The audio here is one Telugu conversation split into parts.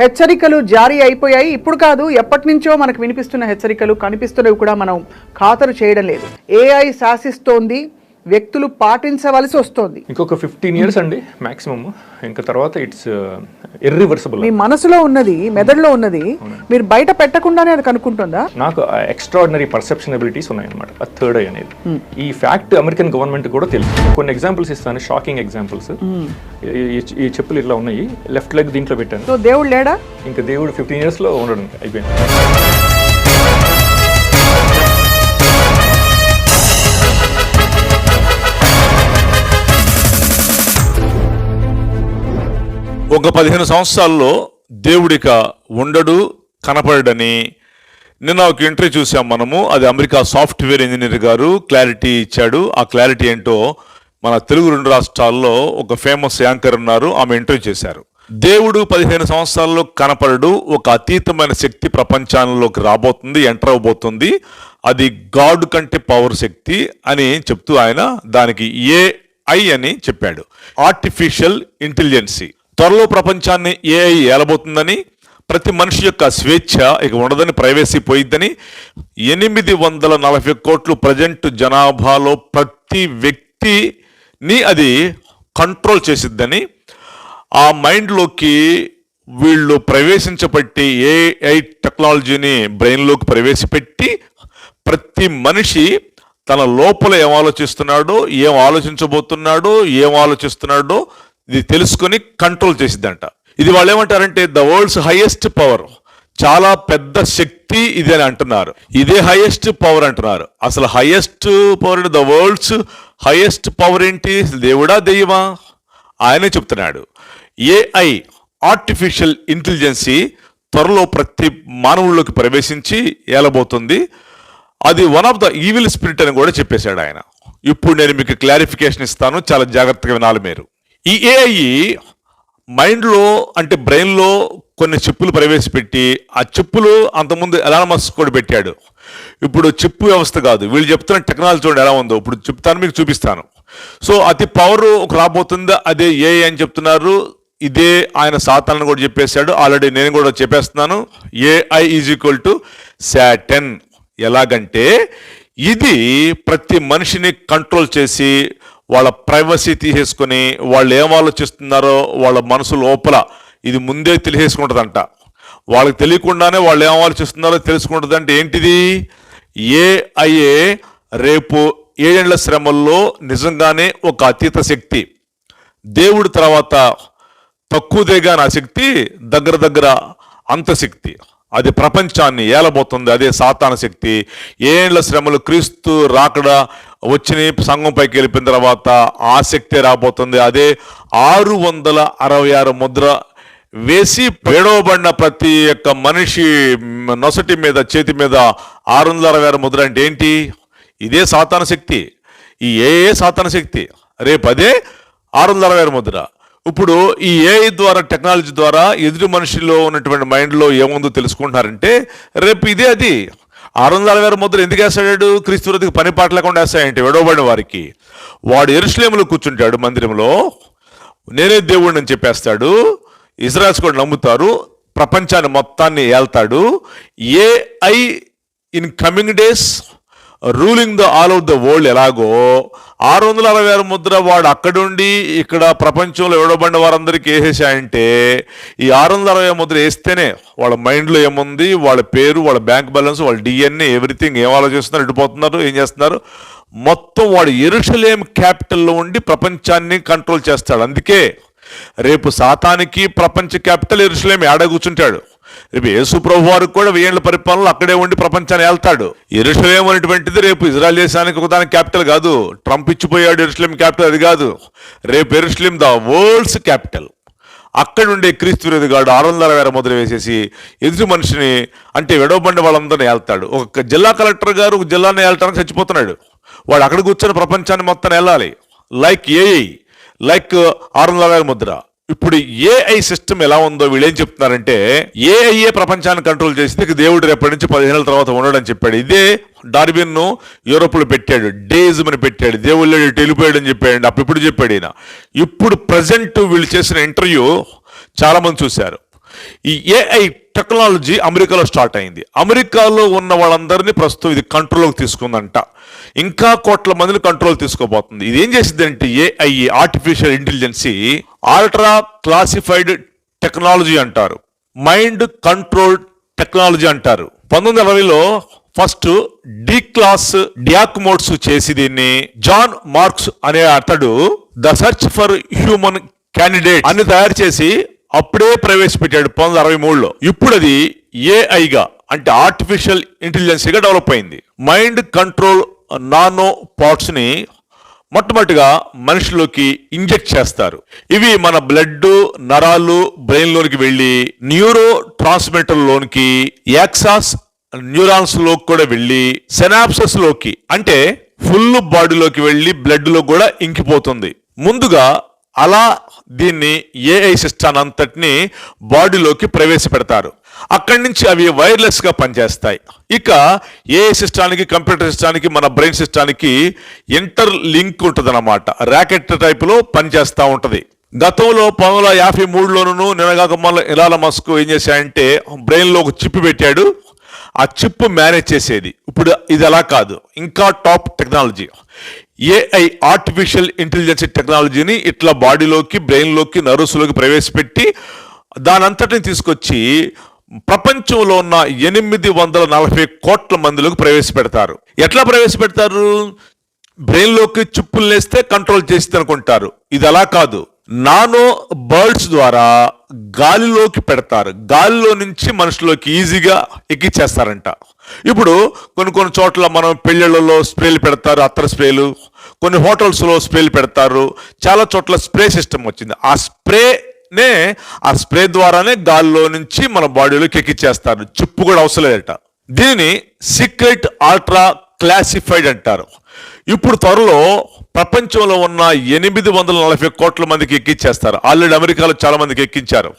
హెచ్చరికలు జారీ అయిపోయాయి. ఇప్పుడు కాదు ఎప్పటి నుంచో మనకు వినిపిస్తున్న హెచ్చరికలు కనిపిస్తున్నవి కూడా మనం ఖాతరు చేయడం లేదు. ఏఐ శాసిస్తోంది. వ్యక్తులు పాటించవలసి వస్తోంది. ఇంకొక ఫిఫ్టీన్ ఇయర్స్ అండి మాక్సిమం ఇంకా తర్వాత ఇట్స్ ఇర్రివర్సిబుల్ మీ మనసులో ఉన్నది మెదడులో ఉన్నది మీరు బయట పెట్టకుండానే అది కనుక్కుంటుందా? నాకు ఎక్స్ట్రాడినరీ పర్సెప్షన్ అబిలిటీస్ ఉన్నాయన్నమాట థర్డ్ ఐ అనేది. ఈ ఫ్యాక్ట్ అమెరికన్ గవర్నమెంట్ కూడా తెలుసు కొన్ని ఎగ్జాంపుల్స్ ఇస్తాను షాకింగ్ ఎగ్జాంపుల్స్ ఈ చెప్పులు ఇట్లా ఉన్నాయి లెఫ్ట్ లెగ్ దీంట్లో పెట్టాను. సో దేవుడు లేడా? ఇంకా దేవుడు ఫిఫ్టీన్ ఇయర్స్లో ఉండడం అయిపోయింది. ఒక పదిహేను సంవత్సరాల్లో దేవుడిక ఉండడు కనపడని నిన్న ఒక ఇంటర్వ్యూ చూసాం మనము. అది అమెరికా సాఫ్ట్వేర్ ఇంజనీర్ గారు క్లారిటీ ఇచ్చాడు. ఆ క్లారిటీ ఏంటో మన తెలుగు రెండు రాష్ట్రాల్లో ఒక ఫేమస్ యాంకర్ ఉన్నారు ఆమె ఇంటర్వ్యూ చేశారు. దేవుడు పదిహేను సంవత్సరాల్లో కనపడడు ఒక అతీతమైన శక్తి ప్రపంచంలోకి రాబోతుంది ఎంటర్ అవబోతుంది. అది గాడ్ కంటే పవర్ శక్తి అని చెప్తూ ఆయన దానికి ఏఐ అని చెప్పాడు. ఆర్టిఫిషియల్ ఇంటెలిజెన్సీ త్వరలో ప్రపంచాన్ని ఏఐ ఏలబోతుందని ప్రతి మనిషి యొక్క స్వేచ్ఛ ఇక ఉండదని ప్రైవసీ పోయిద్దని ఎనిమిది వందల నలభై కోట్లు ప్రజెంట్ జనాభాలో ప్రతి వ్యక్తిని అది కంట్రోల్ చేసిద్దని ఆ మైండ్లోకి వీళ్ళు ప్రవేశించబట్టి ఏఐ టెక్నాలజీని బ్రెయిన్లోకి ప్రవేశపెట్టి ప్రతి మనిషి తన లోపల ఏం ఆలోచిస్తున్నాడో ఏం ఆలోచించబోతున్నాడో ఏం ఆలోచిస్తున్నాడో ఇది తెలుసుకొని కంట్రోల్ చేసిద్దంట. ఇది వాళ్ళు ఏమంటారంటే ద వరల్డ్స్ హైయెస్ట్ పవర్ చాలా పెద్ద శక్తి ఇది అని అంటున్నారు. ఇదే హైయెస్ట్ పవర్ అంటున్నారు. అసలు highest power the world's highest power ఏంటి? దేవుడా దెయ్యమా? ఆయనే చెప్తున్నాడు. ఏఐ ఆర్టిఫిషియల్ ఇంటెలిజెన్సీ త్వరలో ప్రతి మానవుల్లోకి ప్రవేశించి ఏలబోతుంది. అది one of the evil spirit అని కూడా చెప్పేశాడు ఆయన. ఇప్పుడు నేను మీకు క్లారిఫికేషన్ ఇస్తాను. చాలా జాగ్రత్తగా వినాలి మీరు. ఈ ఏఐ మైండ్లో అంటే బ్రెయిన్లో కొన్ని చిప్పులు ప్రవేశపెట్టి ఆ చిప్పులు అంతకుముందు ఎలానమస్ కూడా పెట్టాడు. ఇప్పుడు చిప్పు వ్యవస్థ కాదు. వీళ్ళు చెప్తున్న టెక్నాలజీ చూడండి ఎలా ఉందో. ఇప్పుడు చెప్తాను మీకు చూపిస్తాను. సో అతి పవర్ ఒక రాబోతుందా? అదే ఏ అని చెప్తున్నారు. ఇదే ఆయన సాతాలను కూడా చెప్పేశాడు. ఆల్రెడీ నేను కూడా చెప్పేస్తున్నాను. AI is equal to Satan ఎలాగంటే ఇది ప్రతి మనిషిని కంట్రోల్ చేసి వాళ్ళ ప్రైవసీ తీసేసుకొని వాళ్ళు ఏం ఆలోచిస్తున్నారో వాళ్ళ మనసు లోపల ఇది ముందే తెలిసేసుకుంటుందంట. వాళ్ళకి తెలియకుండానే వాళ్ళు ఏం ఆలోచిస్తున్నారో తెలుసుకుంటుందంటే ఏంటిది? ఏఐఏ రేపు ఏడేళ్ళ శ్రమల్లో నిజంగానే ఒక అతీత శక్తి. దేవుడి తర్వాత తక్కువదేగా నా శక్తి దగ్గర దగ్గర అంత శక్తి. అది ప్రపంచాన్ని ఏలబోతుంది అదే సాతాన శక్తి. ఏళ్ళ శ్రమలు క్రీస్తు రాకడ వచ్చిన సంఘం పైకి వెళ్ళిపోయిన తర్వాత ఆసక్తి రాబోతుంది. అదే ఆరు వందల అరవై ఆరు ముద్ర వేసి పేడవబడిన ప్రతి ఒక్క మనిషి నొసటి మీద చేతి మీద ఆరు వందల అరవై ఆరు ముద్ర అంటే ఏంటి? ఇదే సాతాన శక్తి. ఈ ఏఏ ఏ సాతాన శక్తి? రేపు అదే ఆరు వందల అరవై ఆరు ముద్ర. ఇప్పుడు ఈ ఏఐ ద్వారా టెక్నాలజీ ద్వారా ఎదుటి మనిషిలో ఉన్నటువంటి మైండ్లో ఏముందో తెలుసుకుంటున్నారంటే రేపు ఇదే అది. ఆరు వందల అరవై ఆరు ముద్ర ఎందుకు వేసాడు క్రీస్తురతికి పని పాట లేకుండా వేస్తాయంటే విడవబడిన వారికి. వాడు ఎరుశ్లేములు కూర్చుంటాడు మందిరంలో. నేనే దేవుడిని అని చెప్పేస్తాడు. ఇజ్రాయల్స్ కూడా నమ్ముతారు. ప్రపంచాన్ని మొత్తాన్ని ఏల్తాడు. AI in coming days ruling the all of the world ఎలాగో ఆరు వందల అరవై ఆరు ముద్ర వాడు అక్కడుండి ఇక్కడ ప్రపంచంలో ఇవ్వబడిన వారందరికీ వేసేసాయంటే ఈ ఆరు వందల అరవై ముద్ర వేస్తేనే వాళ్ళ మైండ్లో ఏముంది వాళ్ళ పేరు వాళ్ళ బ్యాంక్ బ్యాలెన్స్ వాళ్ళ డిఎన్ఏ ఎవ్రీథింగ్ ఏం ఆలోచిస్తున్నారు ఇటుపోతున్నారు ఏం చేస్తున్నారు? మొత్తం వాడు ఎరుషలేం క్యాపిటల్లో ఉండి ప్రపంచాన్ని కంట్రోల్ చేస్తాడు. అందుకే రేపు సాతానికి ప్రపంచ క్యాపిటల్ ఎరుషలేం ఏడ కూర్చుంటాడు. రేపు యేసు ప్రభు వారికి కూడా వెయ్యేళ్ళ పరిపాలనలో అక్కడే ఉండి ప్రపంచాన్ని వెళ్తాడు ఎరుసలేం అనేటువంటిది రేపు ఇజ్రాయల్ దేశానికి ఒకదానికి క్యాపిటల్ కాదు. ట్రంప్ ఇచ్చిపోయాడు ఎరుసలేం క్యాపిటల్ అది కాదు. రేపు ఎరుసలేం ద వరల్డ్స్ క్యాపిటల్. అక్కడ ఉండే క్రీస్తు విరోధిగాడు ఆరు వందల వేల ముద్ర వేసేసి ఎదుటి మనిషిని అంటే విడవబండి వాళ్ళందరినీ వెళ్తాడు ఒక జిల్లా కలెక్టర్ గారు ఒక జిల్లాని వెళ్తానికి చచ్చిపోతున్నాడు. వాడు అక్కడ కూర్చొని ప్రపంచాన్ని మొత్తం వెళ్ళాలి లైక్ ఏఐ లైక్ ఆరు వందల వేల ముద్ర. ఇప్పుడు ఏఐ సిస్టమ్ ఎలా ఉందో వీళ్ళు ఏం చెప్తున్నారంటే ఏఐఏ ప్రపంచాన్ని కంట్రోల్ చేసింది ఇక దేవుడు రేపటి నుంచి పదిహేనుల తర్వాత ఉండడం చెప్పాడు. ఇదే డార్బిన్ను యూరోప్లో పెట్టాడు డేజం అని పెట్టాడు దేవుళ్ళు టెలిపోయాడు అని చెప్పాడు అప్పుడు ఇప్పుడు చెప్పాడు ఈయన. ఇప్పుడు ప్రజెంట్ వీళ్ళు చేసిన ఇంటర్వ్యూ చాలా మంది చూశారు. ఈ ఏఐ టెక్నాలజీ అమెరికాలో స్టార్ట్ అయింది. అమెరికాలో ఉన్న వాళ్ళందరినీ ప్రస్తుతం ఇది కంట్రోల్లోకి తీసుకుందంట. ఇంకా కోట్ల మందిని కంట్రోల్ తీసుకోబోతుంది. ఇది ఏం చేసింది అంటే AI artificial intelligence ultra classified technology అంటారు. మైండ్ కంట్రోల్ టెక్నాలజీ అంటారు. పంతొమ్మిది అరవైలో ఫస్ట్ డి క్లాస్ డియాక్ మోడ్స్ చేసి దీన్ని జాన్ మార్క్స్ అనే అతడు the search for human candidate అని తయారు చేసి అప్పుడే ప్రవేశపెట్టాడు పంతొమ్మిది అరవై మూడులో. ఇప్పుడు అది ఏఐగా అంటే ఆర్టిఫిషియల్ ఇంటెలిజెన్సీగా డెవలప్ అయింది. మైండ్ కంట్రోల్ నానో పార్ట్స్ని మొట్టమొదటిగా మనిషిలోకి ఇంజెక్ట్ చేస్తారు. ఇవి మన బ్లడ్ నరాలు బ్రెయిన్లోనికి వెళ్ళి న్యూరో ట్రాన్స్మిటర్లోనికి యాక్సాస్ న్యూరాన్స్లోకి కూడా వెళ్ళి సెనాప్సస్లోకి అంటే ఫుల్ బాడీలోకి వెళ్ళి బ్లడ్లో కూడా ఇంకిపోతుంది. ముందుగా అలా దీన్ని ఏఐ సిస్టమ్ అంతటిని బాడీలోకి ప్రవేశపెడతారు. అక్కడి నుంచి అవి వైర్లెస్గా పనిచేస్తాయి. ఇక ఏ సిస్టానికి కంప్యూటర్ సిస్టానికి మన బ్రెయిన్ సిస్టానికి ఇంటర్ లింక్ ఉంటుంది అనమాట ర్యాకెట్ టైప్లో పనిచేస్తూ ఉంటుంది. గతంలో పంతొమ్మిది వందల యాభై మూడులోనూ నినగాక ఇలాల మస్క్ ఏం చేశాయంటే బ్రెయిన్లో ఒక చిప్ పెట్టాడు. ఆ చిప్ మేనేజ్ చేసేది. ఇప్పుడు ఇది అలా కాదు. ఇంకా top technology. AI artificial intelligence టెక్నాలజీని ఇట్లా బాడీలోకి బ్రెయిన్లోకి నర్వస్లోకి ప్రవేశపెట్టి దానంతటిని తీసుకొచ్చి ప్రపంచంలో ఉన్న ఎనిమిది వందల నలభై కోట్ల మందిలోకి ప్రవేశపెడతారు. ఎట్లా ప్రవేశపెడతారు? బ్రెయిన్లోకి చిప్పులు వేస్తే కంట్రోల్ చేస్తుంది అనుకుంటారు. ఇది అలా కాదు. నానో బర్డ్స్ ద్వారా గాలిలోకి పెడతారు. గాలిలో నుంచి మనుషులోకి ఈజీగా ఎక్కిచ్చేస్తారంట. ఇప్పుడు కొన్ని కొన్ని చోట్ల మనం పెళ్ళిళ్ళలో స్ప్రేలు పెడతారు అత్తర స్ప్రేలు. కొన్ని హోటల్స్లో స్ప్రేలు పెడతారు. చాలా చోట్ల స్ప్రే సిస్టమ్ వచ్చింది. ఆ స్ప్రే నే ఆ స్ప్రే ద్వారానే గాల్లో నుంచి మన బాడీలోకి ఎక్కిచ్చేస్తారు చిప్పు కూడా అవసరం లేదట. దీనిని సీక్రెట్ ఆల్ట్రా క్లాసిఫైడ్ అంటారు. ఇప్పుడు త్వరలో ప్రపంచంలో ఉన్న ఎనిమిది వందల నలభై కోట్ల మందికి ఎక్కించేస్తారు ఆల్రెడీ అమెరికాలో చాలా మందికి ఎక్కించారు.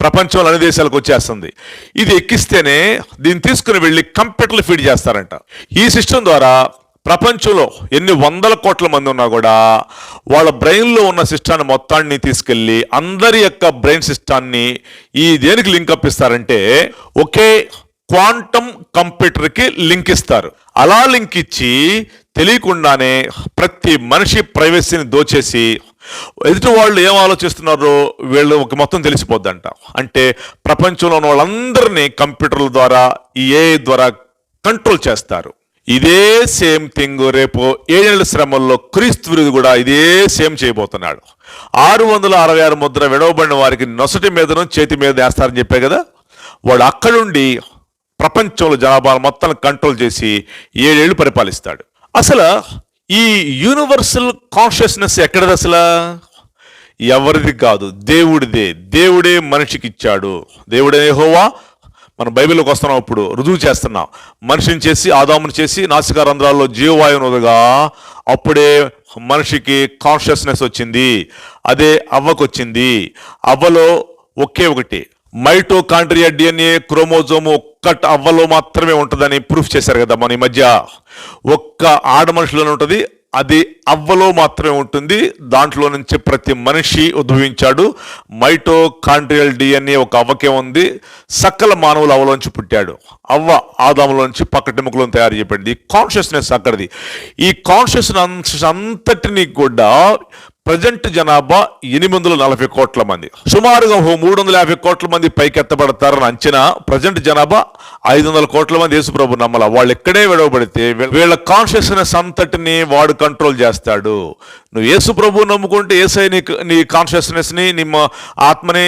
ప్రపంచంలో అన్ని దేశాలకు వచ్చేస్తుంది. ఇది ఎక్కిస్తేనే దీన్ని తీసుకుని వెళ్ళి కంప్యూటర్లు ఫీడ్ చేస్తారంట. ఈ సిస్టమ్ ద్వారా ప్రపంచంలో ఎన్ని వందల కోట్ల మంది ఉన్నా కూడా వాళ్ళ బ్రెయిన్లో ఉన్న సిస్టాన్ని మొత్తాన్ని తీసుకెళ్ళి అందరి యొక్క బ్రెయిన్ సిస్టాన్ని ఈ దేనికి లింక్ అప్పిస్తారంటే ఒకే క్వాంటమ్ కంప్యూటర్కి లింక్ ఇస్తారు. అలా లింక్ ఇచ్చి తెలియకుండానే ప్రతి మనిషి ప్రైవసీని దోచేసి ఎదుటి వాళ్ళు ఏం ఆలోచిస్తున్నారో వీళ్ళు ఒక మొత్తం తెలిసిపోద్దంట. అంటే ప్రపంచంలో ఉన్న వాళ్ళందరినీ కంప్యూటర్ల ద్వారా ఏఐ ద్వారా కంట్రోల్ చేస్తారు. ఇదే సేమ్ థింగ్ రేపు ఏడేళ్ళ శ్రమల్లో క్రీస్తు కూడా ఇదే సేమ్ చేయబోతున్నాడు. ఆరు వందల అరవై ఆరు ముద్ర విడవబడిన వారికి నొసటి మీదను చేతి మీద వేస్తారని చెప్పే కదా? వాడు అక్కడుండి ప్రపంచంలో జనాభా మొత్తం కంట్రోల్ చేసి ఏడేళ్ళు పరిపాలిస్తాడు. అసలు ఈ యూనివర్సల్ కాన్షియస్నెస్ ఎక్కడది అసలు? ఎవరిది కాదు దేవుడిదే. దేవుడే మనిషికి ఇచ్చాడు. దేవుడే హోవా మనం బైబిల్లోకి వస్తున్నాం ఇప్పుడు రుజువు చేస్తున్నాం. మనిషిని చేసి ఆదాముని చేసి నాసికా రంధ్రాల్లో జీవవాయువును వదగా అప్పుడే మనిషికి కాన్షియస్నెస్ వచ్చింది. అదే అవ్వకు వచ్చింది అవ్వలో ఒకే ఒకటి మైటోకాండ్రియా డిఎన్ఏ క్రోమోజోమ్ ఒక్కటి అవ్వలో మాత్రమే ఉంటుందని ప్రూఫ్ చేశారు కదా మన ఈ మధ్య. ఒక్క ఆడ మనుషులోనే ఉంటుంది అది అవ్వలో మాత్రమే ఉంటుంది. దాంట్లో నుంచి ప్రతి మనిషి ఉద్భవించాడు. మైటోకాండ్రియల్ డిఎన్ఏ ఒక అవ్వకే ఉంది. సకల మానవులు అవ్వలోంచి పుట్టాడు. అవ్వ ఆదాములోంచి పక్కటెముకలో తయారు చేయబడింది కాన్షియస్నెస్ అక్కడిది. ఈ కాన్షియస్నెస్ అంతటినీ కూడా ప్రజెంట్ జనాభా ఎనిమిది వందల నలభై కోట్ల మంది. సుమారుగా ఓ మూడు వందల యాభై కోట్ల మంది పైకెత్తబడతారని అంచనా ప్రజెంట్ జనాభా ఐదు వందల కోట్ల మంది యేసుప్రభు నమ్మల. వాళ్ళు ఎక్కడే విడవబడితే వీళ్ళ కాన్షియస్నెస్ అంతటిని వాడు కంట్రోల్ చేస్తాడు. నువ్వు యేసుప్రభు నమ్ముకుంటే ఏసై నీ నీ కాన్షియస్నెస్ని నీ ఆత్మని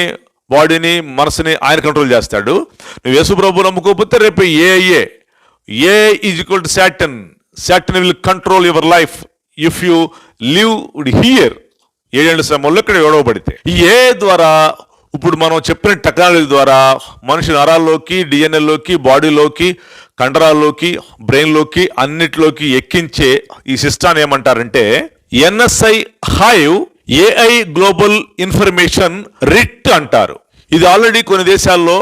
బాడీని మనసుని ఆయన కంట్రోల్ చేస్తాడు. నువ్వు యేసుప్రభు నమ్ముకోకపోతే రేపు ఏఏ A is equal to Satan Satan will control your life if you live here. ఏడేళ్ళ శ్రమంలో ఇక్కడ ఏడవబడితే. ఈ ఏ ద్వారా ఇప్పుడు మనం చెప్పిన టెక్నాలజీ ద్వారా మనిషి నరాల్లోకి డిఎన్ఏలోకి బాడీలోకి కండరాల్లోకి బ్రెయిన్లోకి అన్నిటిలోకి ఎక్కించే ఈ సిస్టాన్ని ఏమంటారంటే NSI hive AI global information writ అంటారు. ఇది ఆల్రెడీ కొన్ని దేశాల్లో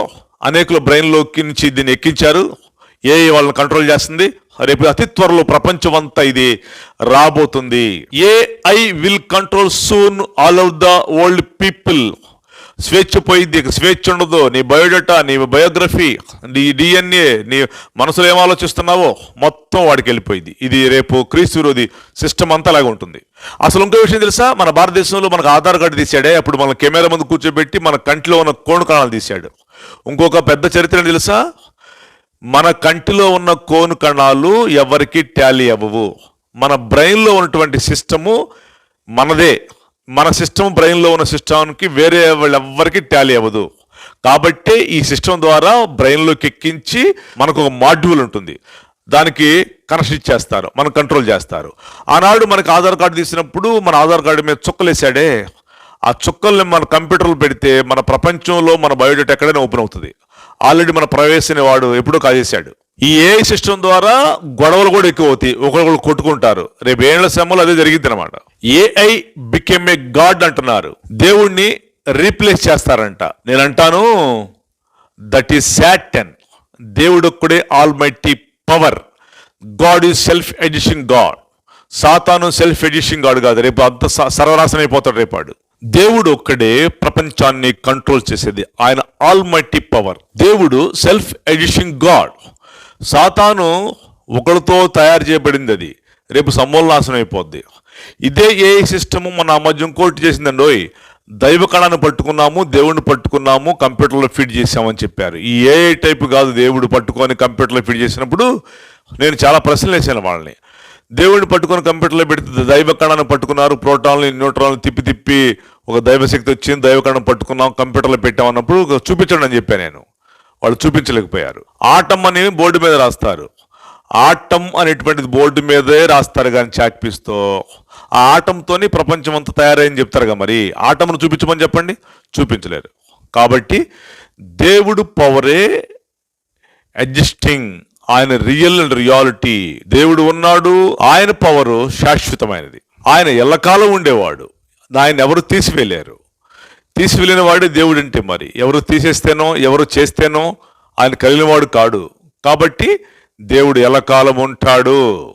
అనేకుల బ్రెయిన్లోకి నుంచి దీన్ని ఎక్కించారు. ఏఐ వాళ్ళని కంట్రోల్ చేస్తుంది. రేపు అతి త్వరలో ప్రపంచమంతా ఇది రాబోతుంది. AI will control soon all of the old people స్వేచ్ఛ పోయింది స్వేచ్ఛ ఉండదు. నీ బయోడేటా నీ బయోగ్రఫీ నీ డిఎన్ఏ నీ మనసులో ఏం ఆలోచిస్తున్నావో మొత్తం వాడికి వెళ్ళిపోయింది. ఇది రేపు క్రీస్తు విరోధి సిస్టమ్ అంతా అలాగే ఉంటుంది. అసలు ఇంకో విషయం తెలుసా? మన భారతదేశంలో మనకు ఆధార్ కార్డు తీసాడే అప్పుడు మన కెమెరా ముందు కూర్చోబెట్టి మన కంటిలో ఉన్న కోణకాణాలు కణాలు తీశాడు. ఇంకొక పెద్ద చరిత్ర తెలుసా? మన కంటిలో ఉన్న కోను కణాలు ఎవరికి ట్యాలీ అవ్వవు. మన బ్రెయిన్లో ఉన్నటువంటి సిస్టము మనదే. మన సిస్టమ్ బ్రెయిన్లో ఉన్న సిస్టమ్కి వేరే వాళ్ళు ఎవ్వరికి ట్యాలీ అవ్వదు. కాబట్టి ఈ సిస్టమ్ ద్వారా బ్రెయిన్లోకి ఎక్కించి మనకు ఒక మాడ్యూల్ ఉంటుంది. దానికి కనెక్షన్ ఇచ్చేస్తారు మనం కంట్రోల్ చేస్తారు. ఆనాడు మనకి ఆధార్ కార్డు తీసినప్పుడు మన ఆధార్ కార్డు మీద చుక్కలేసాడే. ఆ చుక్కల్ని మన కంప్యూటర్లో పెడితే మన ప్రపంచంలో మన బయోడేటా ఎక్కడైనా ఓపెన్ అవుతుంది. ఆల్రెడీ మన ప్రవేశిని వాడు ఎప్పుడో కాజేశాడు. ఈ ఏఐ సిస్టమ్ ద్వారా గొడవలు కూడా ఎక్కువ అవుతాయి. ఒకరికొకరు కొట్టుకుంటారు. రేపు ఏళ్ళ శ్రమలు అదే జరిగింది అనమాట ఏఐ బికెమ్ ఏ గాడ్ అంటున్నారు. దేవుణ్ణి రీప్లేస్ చేస్తారంట. నేను అంటాను దట్ ఈస్ శాటన్ దేవుడు ఒక్కడే almighty power god is self edition god సాతాను సెల్ఫ్ ఎడిషన్ గాడ్ కాదు. రేపు అంత స- సర్వనాశనం అయిపోతాడు రేపాడు. దేవుడు ఒక్కడే ప్రపంచాన్ని కంట్రోల్ చేసేది. ఆయన ఆల్ పవర్. దేవుడు సెల్ఫ్ ఎడిషన్ గాడ్. సాతాను ఒకరితో తయారు చేయబడింది అది. రేపు సమూలనాశనం అయిపోద్ది. ఇదే ఏ సిస్టమ్ మన మధ్య ఇంకోటి చేసిందండి ఓయ్ దైవ కణాన్ని పట్టుకున్నాము దేవుడిని పట్టుకున్నాము కంప్యూటర్లో ఫీడ్ చేసామని చెప్పారు. ఈ ఏ టైప్ కాదు దేవుడు పట్టుకొని కంప్యూటర్లో ఫీడ్ చేసినప్పుడు నేను చాలా ప్రశ్నలు వేసాను వాళ్ళని. దేవుడిని పట్టుకొని కంప్యూటర్లో పెడితే దైవ కణాన్ని పట్టుకున్నారు ప్రోటాన్లు న్యూట్రాన్లు తిప్పి తిప్పి ఒక దైవశక్తి వచ్చింది దైవకరణం పట్టుకున్నాం కంప్యూటర్లో పెట్టామన్నప్పుడు చూపించండి అని చెప్పాను నేను. వాళ్ళు చూపించలేకపోయారు. ఆటం అని బోర్డు మీద రాస్తారు. ఆటం అనేటువంటిది బోర్డు మీదే రాస్తారు కానీ చాక్పీస్తో ఆ ఆటంతోని ప్రపంచం అంతా తయారైంది చెప్తారుగా మరి. ఆటంను చూపించమని చెప్పండి? చూపించలేరు. కాబట్టి దేవుడు పవరే అడ్జస్టింగ్ ఆయన రియల్ అండ్ రియాలిటీ. దేవుడు ఉన్నాడు ఆయన పవరు శాశ్వతమైనది. ఆయన ఎల్లకాలం ఉండేవాడు. ఆయన ఎవరు తీసివేయలేరు. తీసివెళ్ళిన వాడే దేవుడు అంటే మరి. ఎవరు తీసేస్తేనో ఎవరు చేస్తేనో ఆయన కలిగినవాడు కాడు. కాబట్టి దేవుడు ఎలా కాలం ఉంటాడు